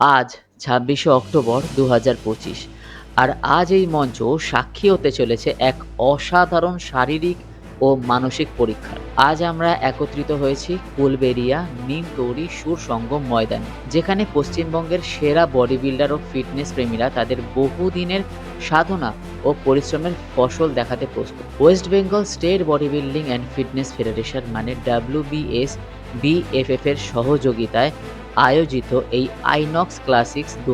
আজ ছাব্বিশে অক্টোবর দু পঁচিশ। আর আজ এই মঞ্চ সাক্ষী হতে চলেছে এক অসাধারণ শারীরিক ও মানসিক পরীক্ষার। আজ আমরা একত্রিত হয়েছি কুলবেরিয়া, নিম তৈরি সুর সঙ্গম ময়দানে, যেখানে পশ্চিমবঙ্গের সেরা বডি বিল্ডার ও ফিটনেস প্রেমীরা তাদের বহুদিনের সাধনা ও পরিশ্রমের ফসল দেখাতে প্রস্তুত। West Bengal state body building and fitness federation মানে ডাব্লিউবিএস বিএফএফ এর সহযোগিতায় আয়োজিত এই আইনক্স ক্লাসিক্স দু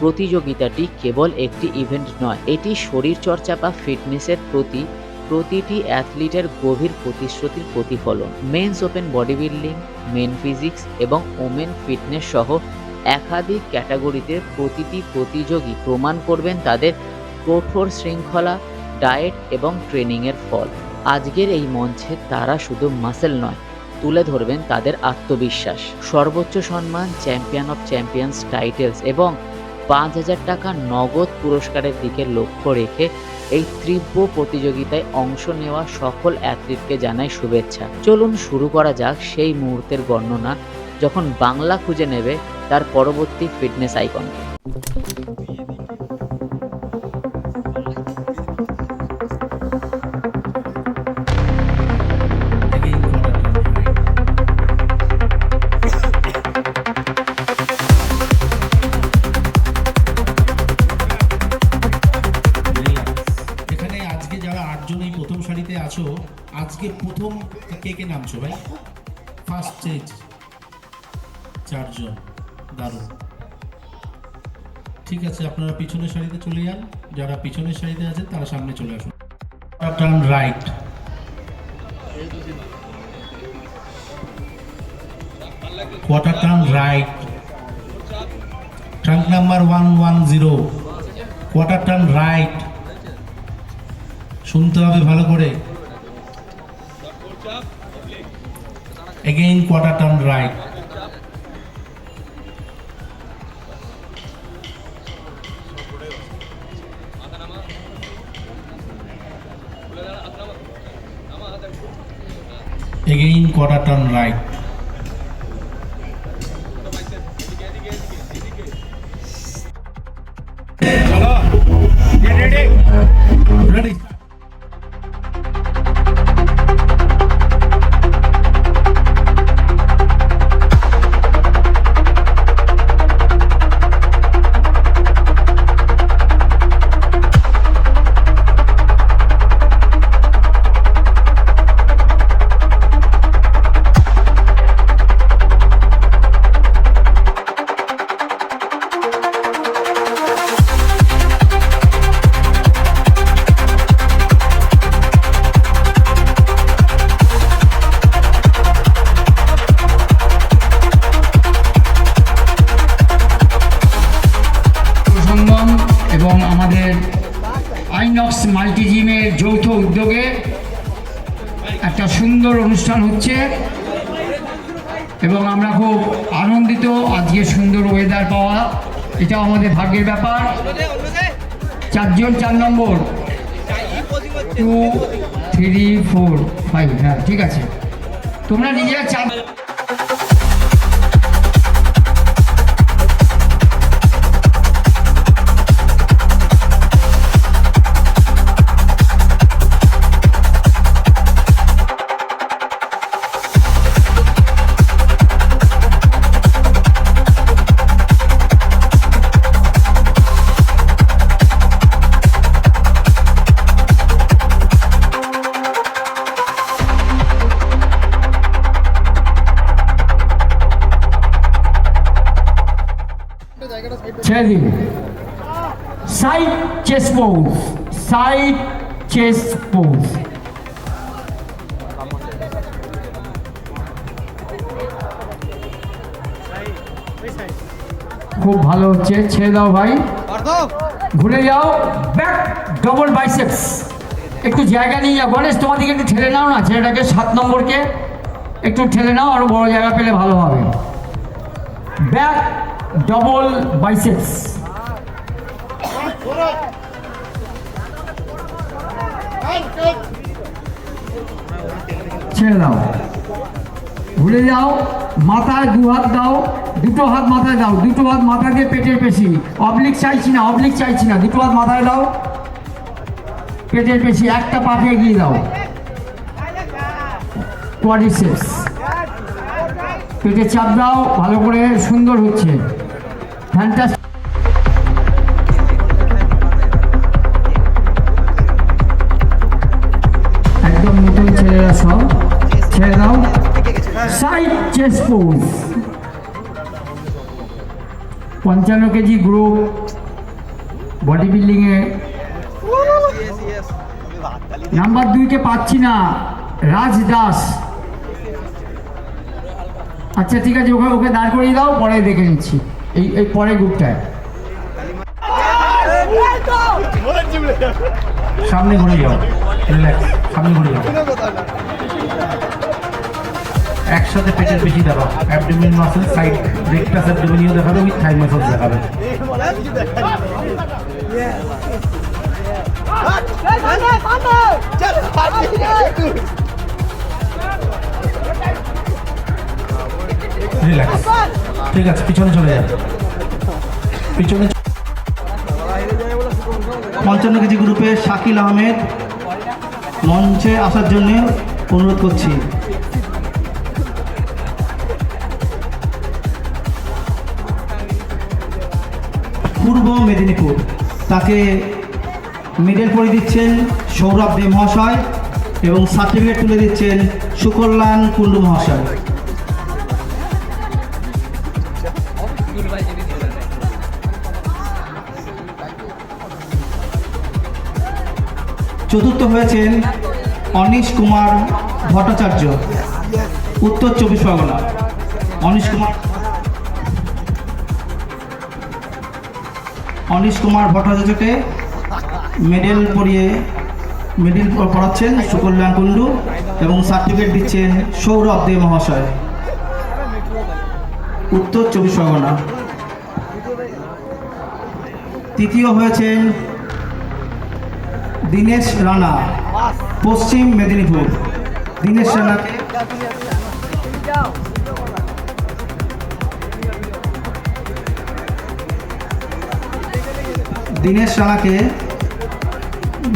প্রতিযোগিতাটি কেবল একটি ইভেন্ট নয়, এটি শরীরচর্চা বা ফিটনেসের প্রতি, প্রতিটি অ্যাথলিটের গভীর প্রতিশ্রুতির প্রতিফলন। Men's open body building men physique এবং ওমেন ফিটনেস সহ একাধিক ক্যাটাগরিতে প্রতিটি প্রতিযোগী প্রমাণ করবেন তাদের কঠোর শৃঙ্খলা, ডায়েট এবং ট্রেনিংয়ের ফল। আজকের এই মঞ্চে তারা শুধু মাসেল নয় তুলে ধরবেন তাদের আত্মবিশ্বাস। সর্বোচ্চ সম্মান চ্যাম্পিয়ন অফ চ্যাম্পিয়ন্স টাইটেলস এবং পাঁচ হাজার টাকা নগদ পুরস্কারের দিকে লক্ষ্য রেখে এই তীব্র প্রতিযোগিতায় অংশ নেওয়া সকল অ্যাথলিটকে জানাই শুভেচ্ছা। চলুন শুরু করা যাক সেই মুহূর্তের বর্ণনা যখন বাংলা খুঁজে নেবে তার পরবর্তী ফিটনেস আইকনকে আটজন এই প্রথম সারিতে আছো। আজকে প্রথম কে কে নামছো ভাই? ফার্স্ট স্টেজ চারজন। দারুণ। ঠিক আছে, আপনারা পিছনের সারিতে চলে যান। যারা পিছনের সারিতে আছেন, তারা সামনে চলে আসুন। Turn right quarter turn right one number 110 quarter turn right শুনতে হবে ভালো করে again quarter turn right again quarter turn right Ready? Ready? উদ্যোগে একটা সুন্দর অনুষ্ঠান হচ্ছে এবং আমরা খুব আনন্দিত আজকে সুন্দর ওয়েদার পাওয়া। এটা আমাদের ভাগ্যের ব্যাপার। চারজন চার নম্বর। টু থ্রি ফোর ফাইভ হ্যাঁ ঠিক আছে। তোমরা নিজেরা চার দিন side chest pose side chest pose খুব ভালো হচ্ছে। ছেড়ে দাও ভাই। ঘুরে যাও। ব্যাক ডবল বাইসেপস একটু জায়গা নিয়ে যাও। গণেশ তোমাদেরকে একটু ঠেলে নাও না। ছেলেটাকে সাত নম্বরকে একটু ঠেলে নাও। আরও বড় জায়গা পেলে ভালো হবে। ব্যাক ডবল বাইসেপস ছেড়ে দাও। ঘুরে যাও, মাথায় দু হাত দাও, দুটো হাত মাথায় দাও, দুটো হাত মাথায় দিয়ে পেটের পেশি। অবলিক চাইছি না, অবলিক চাইছি না, দুটো হাত মাথায় দাও, পেটের পেশি, একটা পাশে এগিয়ে দাও। কোয়াডিসেপস পেটে চাপ দাও, ভালো করে সুন্দর হচ্ছে। পোজ পঞ্চান্ন কেজি গ্রুপ বডি বিল্ডিংয়ে নাম্বার দুইকে পাচ্ছি না। রাজ দাস। আচ্ছা ঠিক আছে, ওকে ওকে দাঁড় করিয়ে দাও, পরে দেখে নিচ্ছি। এই এই পরের গ্রুপটায় সামনে ঘুরে যাও রিল্যাক্স সামনে ঘুরে যাও একসাথে পেটের বেশি দেখাও abdomen muscle side rectus abdominis দেখাবে উইথ থাই মাসেল দেখাবে রিল্যাক্স ঠিক আছে, পিছনে চলে যাও পিছনে পঞ্চান্ন কেজি গ্রুপে শাকিল আহমেদ মঞ্চে আসার জন্য অনুরোধ করছি। পূর্ব মেদিনীপুর। তাকে মেডেল পরিয়ে দিচ্ছেন সৌরভ দে মহাশয় এবং সার্টিফিকেট তুলে দিচ্ছেন সুকল্যাণ কুণ্ডু মহাশয়। চতুর্থ হয়েছেন অনিশ কুমার ভট্টাচার্য। উত্তর চব্বিশ পরগনা। অনিশ কুমার অনিশ কুমার ভট্টাচার্যকে মেডেল পরিয়ে মেডেল পড়াচ্ছেন সুকল্যাণ কুণ্ডু এবং সার্টিফিকেট দিচ্ছেন সৌরভ দে মহাশয়। উত্তর চব্বিশ পরগনা। তৃতীয় হয়েছেন দীনেশ রানা, পশ্চিম মেদিনীপুর। দীনেশ রানাকে দীনেশ রানাকে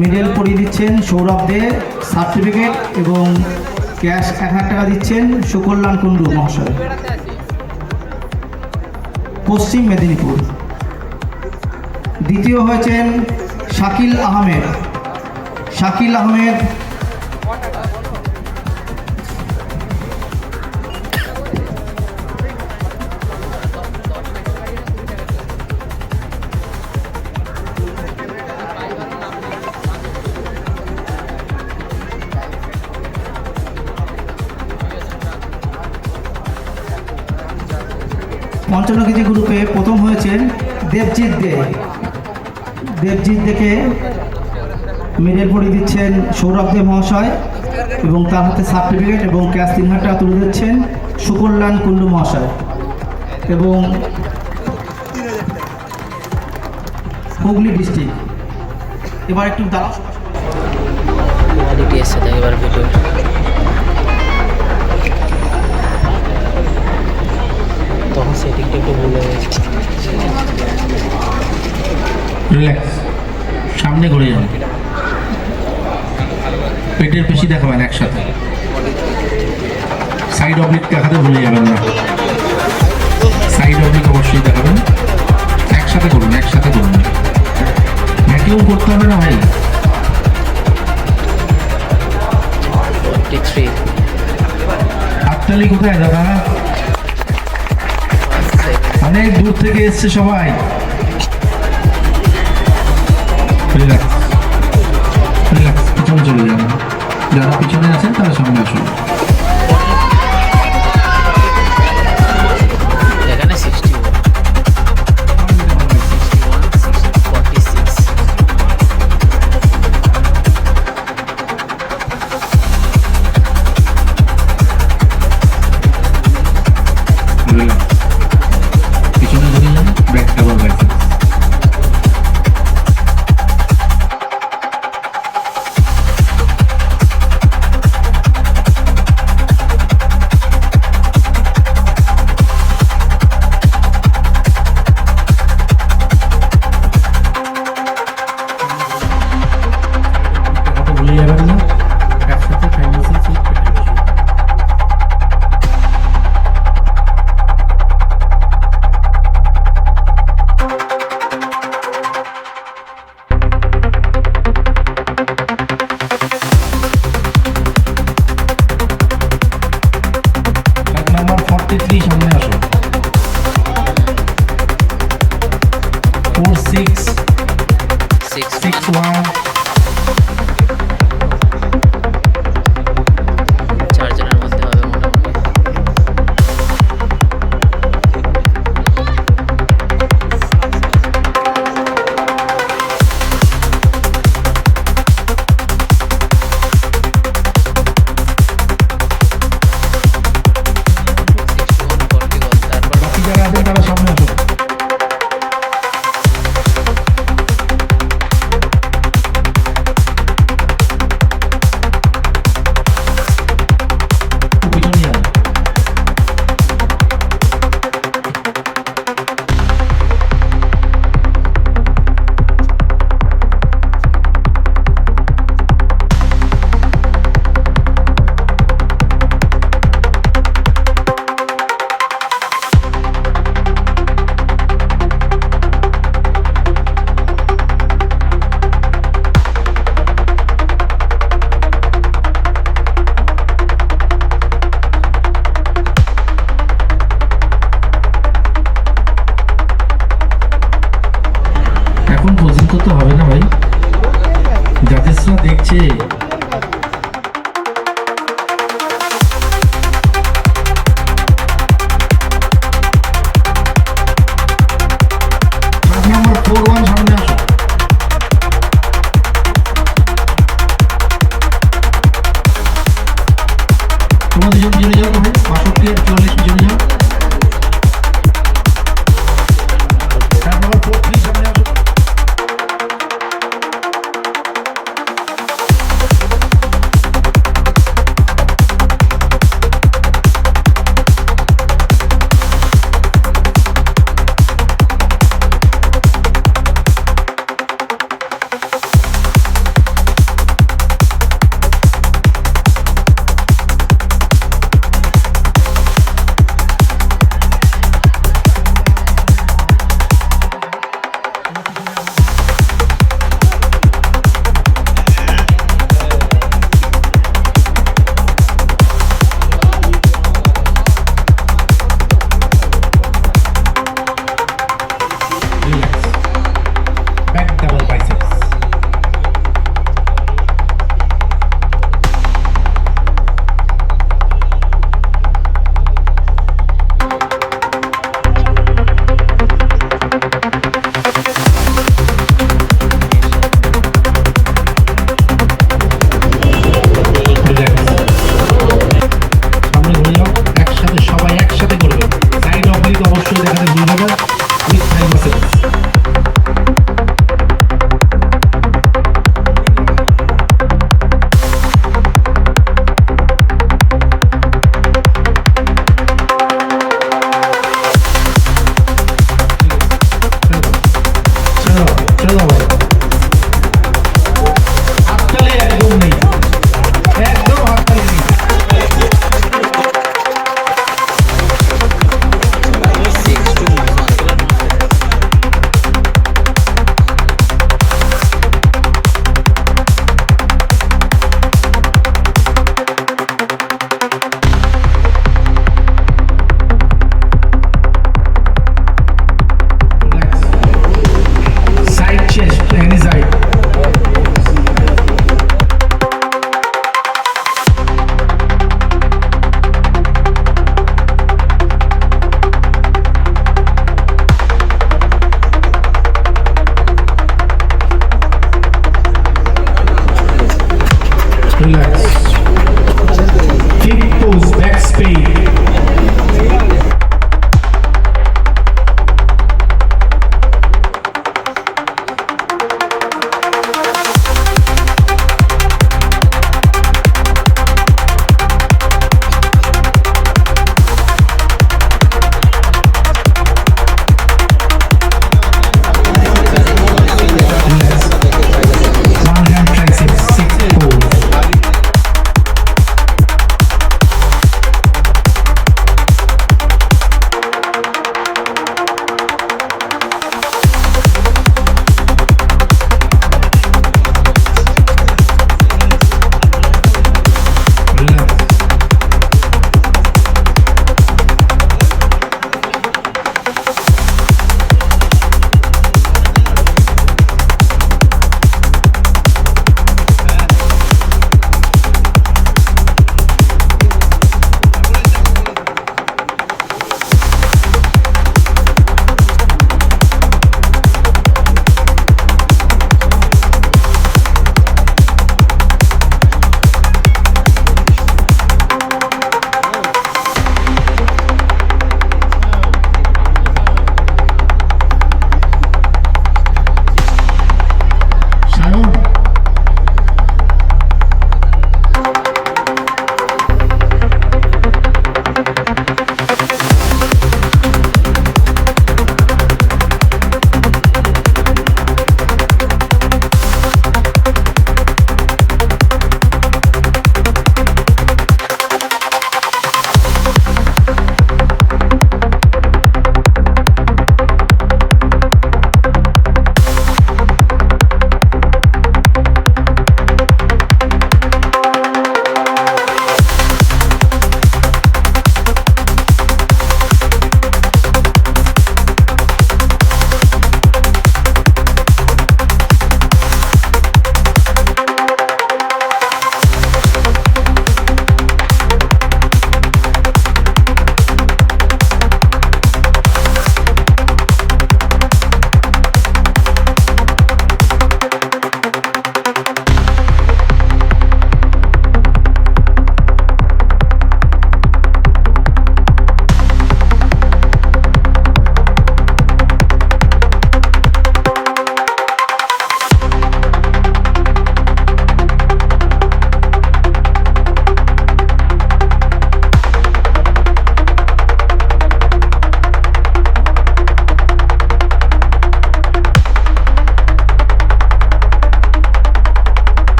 মেডেল পরিয়ে দিচ্ছেন সৌরভ দে, সার্টিফিকেট এবং ক্যাশ এক হাজার টাকা দিচ্ছেন সুকল্যাণ কুণ্ডু মহাশয়। পশ্চিম মেদিনীপুর। দ্বিতীয় হয়েছেন শাকিল আহমেদ। শাকিল আহমেদ। পঞ্চান্ন কেজি গ্রুপে প্রথম হয়েছেন দেবজিৎ দে। দেবজিৎ দেকে মেডেল পরিয়ে দিচ্ছেন সৌরভ দে মহাশয় এবং তার হাতে সার্টিফিকেট এবং ক্যাশ তিন হাজার টাকা তুলে দিচ্ছেন সুকল্যাণ কুণ্ডু মহাশয়। এবং হুগলি ডিস্ট্রিক্ট এবার একটু দাঁড়াও। এবার তখন সেটিংটা একটু রিল্যাক্স সামনে ঘুরে যান পেটের পেশি দেখাবেন একসাথে। সাইড অবলিক দেখাতে ভুলে যাবেন না। সাইড অবলিক অবশ্যই দেখাবেন। একসাথে করুন একসাথে করুন। ভ্যাকিউম করতে হবে না ভাই। হাততালি কোথায় দাদা? অনেক দূর থেকে এসছে সবাই। রিল্যাক্স পিছনে চলে যাবেন যারা পিছনে আছেন তারা সামনে আসুন। সমাধি যোগ জুড়ে যাও তোমরা বাষট্টি আর চুয়াল্লিশ জুড়ে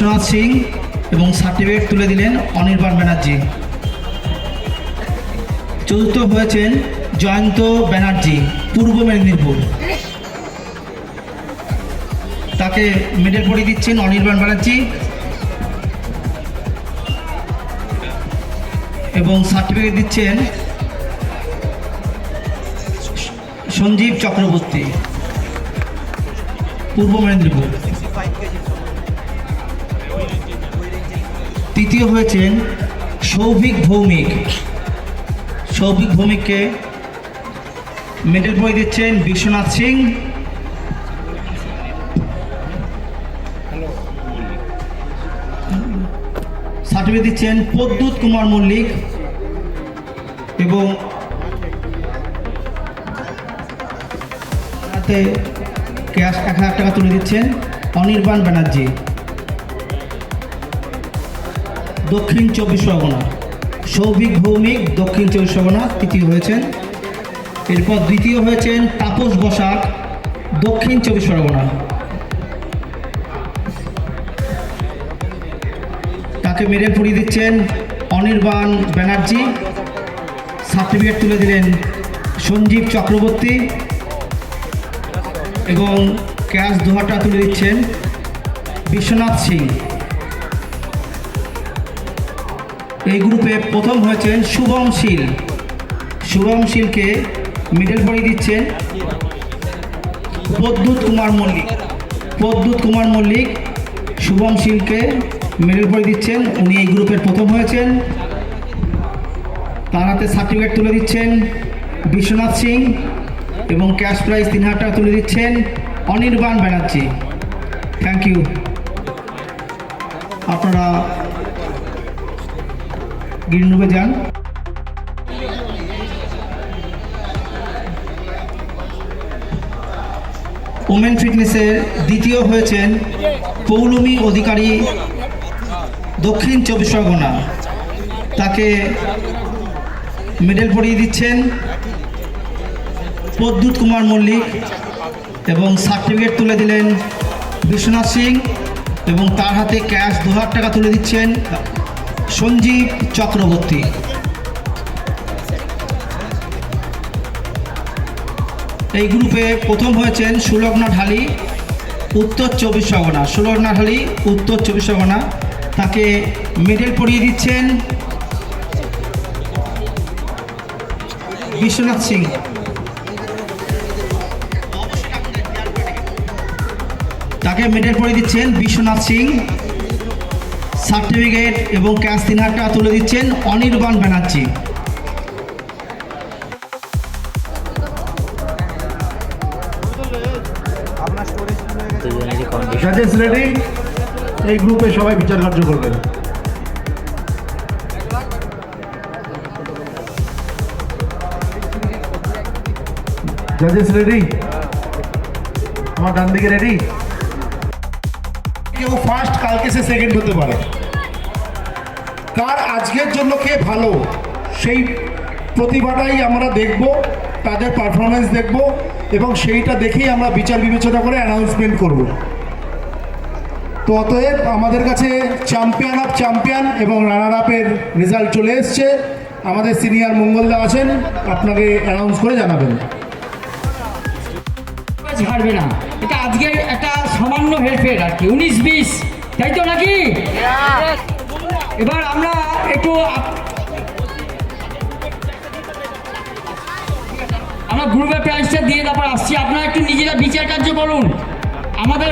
বিশ্বনাথ সিং এবং সার্টিফিকেট তুলে দিলেন অনির্বাণ ব্যানার্জি। চতুর্থ হয়েছেন জয়ন্ত ব্যানার্জি, পূর্ব মেদিনীপুর। তাকে মেডেল পরিয়ে দিচ্ছেন অনির্বাণ ব্যানার্জি এবং সার্টিফিকেট দিচ্ছেন সঞ্জীব চক্রবর্তী, পূর্ব মেদিনীপুর। তৃতীয় হয়েছেন সৌভিক ভৌমিক। সৌভিক ভৌমিককে মেডেল পরিয়ে দিচ্ছেন বিশ্বনাথ সিং। সার্টিফিকেট দিচ্ছেন প্রদ্যুৎ কুমার মল্লিক এবং ক্যাশ এক হাজার টাকা তুলে দিচ্ছেন অনির্বাণ ব্যানার্জি। দক্ষিণ চব্বিশ পরগনা। সৌভিক ভৌমিক দক্ষিণ চব্বিশ পরগনা, তৃতীয় হয়েছেন। এরপর দ্বিতীয় হয়েছেন তাপস বসাক, দক্ষিণ চব্বিশ পরগনা। তাকে মেরে পরিয়ে দিচ্ছেন অনির্বাণ ব্যানার্জি। সার্টিফিকেট তুলে দিলেন সঞ্জীব চক্রবর্তী। এবং ক্যাশ দোহাটা তুলে দিচ্ছেন বিশ্বনাথ সিং। এই গ্রুপে প্রথম হয়েছেন শুভম শীল। শুভম শীলকে মেডেল পরিয়ে দিচ্ছেন প্রদ্যুৎ কুমার মল্লিক। প্রদ্যুৎ কুমার মল্লিক শুভম শীলকে মেডেল পরিয়ে দিচ্ছেন। উনি এই গ্রুপের প্রথম হয়েছেন। তার হাতে সার্টিফিকেট তুলে দিচ্ছেন বিশ্বনাথ সিং এবং ক্যাশ প্রাইজ তিন হাজার টাকা তুলে দিচ্ছেন অনির্বাণ ব্যানার্জি। থ্যাংক ইউ আপনারা গ্রিন রুমে যান ওমেন ফিটনেসের দ্বিতীয় হয়েছেন পৌলমী অধিকারী দক্ষিণ চব্বিশ পরগনা। তাকে মেডেল পরিয়ে দিচ্ছেন প্রদ্যুৎ কুমার মল্লিক এবং সার্টিফিকেট তুলে দিলেন বিশ্বনাথ সিং এবং তার হাতে ক্যাশ দু হাজার টাকা তুলে দিচ্ছেন সঞ্জীব চক্রবর্তী। এই গ্রুপে প্রথম হয়েছেন সুলগ্না ঢালি, উত্তর চব্বিশ পরগনা। সুলগ্না ঢালি, উত্তর চব্বিশ পরগনা। তাকে মেডেল পরিয়ে দিচ্ছেন বিশ্বনাথ সিং। তাকে মেডেল পরিয়ে দিচ্ছেন বিশ্বনাথ সিং। সার্টিফিকেট এবং ক্যাশ তিন হাজার টাকা তুলে দিচ্ছেন অনির্বাণ ব্যানার্জি। রেডি এই গ্রুপে সবাই বিচার কার্য করবেন। জাজেস রেডি আমার ডান দিকে রেডি কেউ ফার্স্ট কালকে সে সেকেন্ড হতে পারে। কার আজকের জন্য কে ভালো? সেই প্রতিভাটাই আমরা দেখব তাদের পারফরমেন্স দেখব এবং সেইটা দেখেই আমরা বিচার বিবেচনা করে অ্যানাউন্সমেন্ট করব। তো অতএব আমাদের কাছে চ্যাম্পিয়ন অফ চ্যাম্পিয়ন এবং রানার আপের রেজাল্ট চলে এসছে। আমাদের সিনিয়র মঙ্গলদা আছেন আপনাকে অ্যানাউন্স করে জানাবেন। ছাড়বে না। এটা আজকে একটা সামান্য হেরফের আর কি উনিশ বিশ তাই তো নাকি? এবার আমরা একটু আমরা গ্রুপে প্রাইসটা দিয়ে তারপর আসছি। আপনারা একটু নিজেরা বিচার কার্য করুন। আমাদের